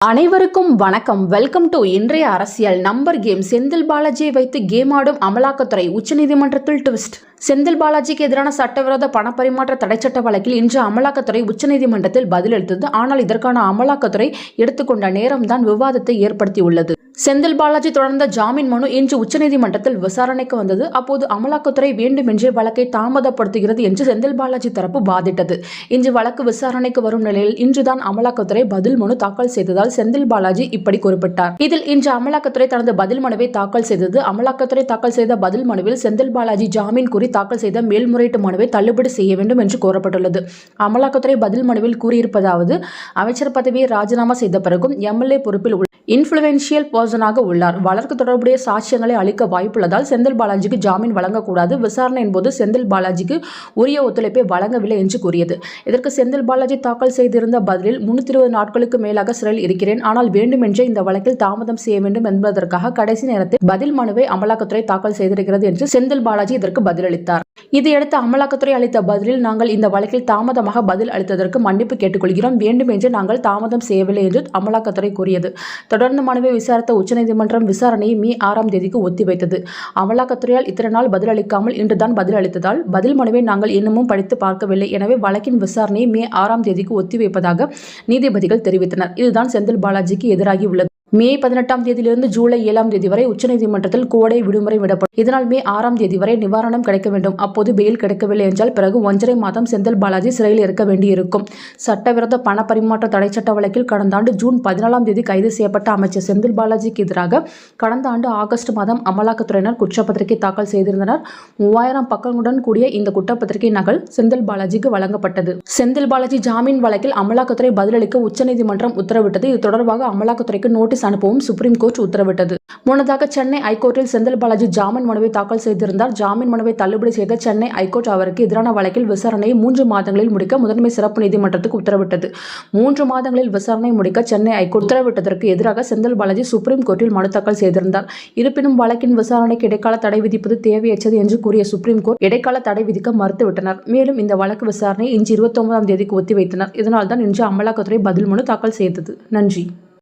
அனைவருக்கும் வணக்கம். Welcome to இன்றைய அரசியல் நம்பர் கேம் செந்தில் பாலாஜியை வைத்து கேம் ஆடும் அமலாக்கத்துறை உச்சநீதிமன்றத்தில் ட்விஸ்ட் செந்தில் பாலாஜிக்கு எதிரான சட்டவிரோத பணப்பரிமாற்ற தடைச்சட்ட வழக்கில் இன்று அமலாக்கத்துறை உச்சநீதிமன்றத்தில் பதிலளித்தது. ஆனால் இதற்கான அமலாக்கத்துறை எடுத்துக்கொண்ட நேரம்தான் விவாதத்தை ஏற்படுத்தியுள்ளது. செந்தில் பாலாஜி தொடர்ந்த ஜாமீன் மனு இன்று உச்சநீதிமன்றத்தில் விசாரணைக்கு வந்தது. அப்போது அமலாக்கத்துறை வேண்டுமென்றே வழக்கை தாமதப்படுத்துகிறது என்று செந்தில் பாலாஜி தரப்பு வாதிட்டது. இன்று வழக்கு விசாரணைக்கு வரும் நிலையில் இன்றுதான் அமலாக்கத்துறை பதில் மனு தாக்கல் செய்ததால் செந்தில் பாலாஜி இப்படி குறிப்பிட்டார். இதில் இன்று அமலாக்கத்துறை தனது பதில் மனுவை தாக்கல் செய்தது. அமலாக்கத்துறை தாக்கல் செய்த பதில் மனுவில் செந்தில் பாலாஜி ஜாமீன் கூறி தாக்கல் செய்த மேல்முறையீட்டு மனுவை தள்ளுபடி செய்ய வேண்டும் என்று கோரப்பட்டுள்ளது. அமலாக்கத்துறை பதில் மனுவில் கூறியிருப்பதாவது அமைச்சர் பதவியை ராஜினாமா செய்த பிறகும் எம்எல்ஏ பொறுப்பில் உள்ள இன்ஃப்ளூயன்ஷியல் பர்சனாக உள்ளார். வழக்கு தொடர்புடைய சாட்சியங்களை அளிக்க வாய்ப்புள்ளதால் செந்தில் பாலாஜிக்கு ஜாமீன் வழங்கக்கூடாது. விசாரணையின் போது செந்தில் பாலாஜிக்கு உரிய ஒத்துழைப்பை வழங்கவில்லை என்று கூறியது. இதற்கு செந்தில் பாலாஜி தாக்கல் செய்திருந்த பதிலில் முன்னூற்றி இருபது நாட்களுக்கு மேலாக சிறையில் இருக்கிறேன். ஆனால் வேண்டுமென்றே இந்த வழக்கில் தாமதம் செய்ய வேண்டும் என்பதற்காக கடைசி நேரத்தில் பதில் மனுவை அமலாக்கத்துறை தாக்கல் செய்திருக்கிறது என்று செந்தில் பாலாஜி இதற்கு பதிலளித்தார். இதையடுத்து அமலாக்கத்துறை அளித்த பதிலில் நாங்கள் இந்த வழக்கில் தாமதமாக பதில் அளித்ததற்கு மன்னிப்பு கேட்டுக்கொள்கிறோம். வேண்டுமென்று நாங்கள் தாமதம் செய்யவில்லை என்று அமலாக்கத்துறை கூறியது. தொடர்ந்து மனுவை விசாரித்த உச்சநீதிமன்றம் விசாரணையை மே ஆறாம் தேதிக்கு ஒத்திவைத்தது. அமலாக்கத்துறையால் இத்தனை நாள் பதில் அளிக்காமல் இன்றுதான் பதில் அளித்ததால் பதில் மனுவை நாங்கள் இன்னமும் படித்து பார்க்கவில்லை. எனவே வழக்கின் விசாரணையை மே ஆறாம் தேதிக்கு ஒத்திவைப்பதாக நீதிபதிகள் தெரிவித்தனர். இதுதான் செந்தில் பாலாஜிக்கு எதிராகி உள்ளது. மே பதினெட்டாம் தேதியிலிருந்து ஜூலை ஏழாம் தேதி வரை உச்சநீதிமன்றத்தில் கோடை விடுமுறை விடப்படும். இதனால் மே ஆறாம் தேதி வரை நிவாரணம் கிடைக்க வேண்டும். அப்போது பெயில் கிடைக்கவில்லை என்றால் பிறகு ஒன்றரை மாதம் செந்தில் பாலாஜி சிறையில் இருக்க வேண்டியிருக்கும். சட்டவிரோத பண பரிமாற்ற தடை சட்ட வழக்கில் கடந்த ஆண்டு ஜூன் பதினாலாம் தேதி கைது செய்யப்பட்ட அமைச்சர் செந்தில் பாலாஜிக்கு எதிராக கடந்த ஆண்டு ஆகஸ்ட் மாதம் அமலாக்கத்துறையினர் குற்றப்பத்திரிகை தாக்கல் செய்திருந்தனர். மூவாயிரம் பக்கங்களுடன் கூடிய இந்த குற்றப்பத்திரிகை நகல் செந்தில் பாலாஜிக்கு வழங்கப்பட்டது. செந்தில் பாலாஜி ஜாமீன் வழக்கில் அமலாக்கத்துறை பதிலளிக்க உச்சநீதிமன்றம் உத்தரவிட்டது. இது தொடர்பாக அமலாக்கத்துறைக்கு நோட்டீஸ் அனுப்பவும் சுப்ரீம் கோர்ட் உத்தரவிட்டது. முன்னதாக சென்னை ஐகோர்ட்டில் செந்தில் பாலாஜி ஜாமீன் மனுவை தாக்கல் செய்திருந்தார். ஜாமீன் மனுவை தள்ளுபடி செய்த சென்னை ஐகோர்ட் அவருக்கு எதிரான வழக்கில் விசாரணையை மூன்று மாதங்களில் முடிக்க முதன்மை சிறப்பு நீதிமன்றத்துக்கு உத்தரவிட்டது. மூன்று மாதங்களில் விசாரணை முடிக்க சென்னை ஐகோர்ட் உத்தரவிட்டதற்கு எதிராக செந்தில் பாலாஜி சுப்ரீம் கோர்ட்டில் மனு தாக்கல் செய்திருந்தார். இருப்பினும் வழக்கின் விசாரணைக்கு இடைக்கால தடை விதிப்பது தேவையற்றது என்று கூறிய சுப்ரீம் கோர்ட் இடைக்கால தடை விதிக்க மறுத்துவிட்டனர். மேலும் இந்த வழக்கு விசாரணை இன்று இருபத்தொன்பதாம் தேதிக்கு ஒத்திவைத்தனர். இதனால்தான் இன்று அமலாக்கத்துறை பதில் மனு தாக்கல் செய்தது. நன்றி.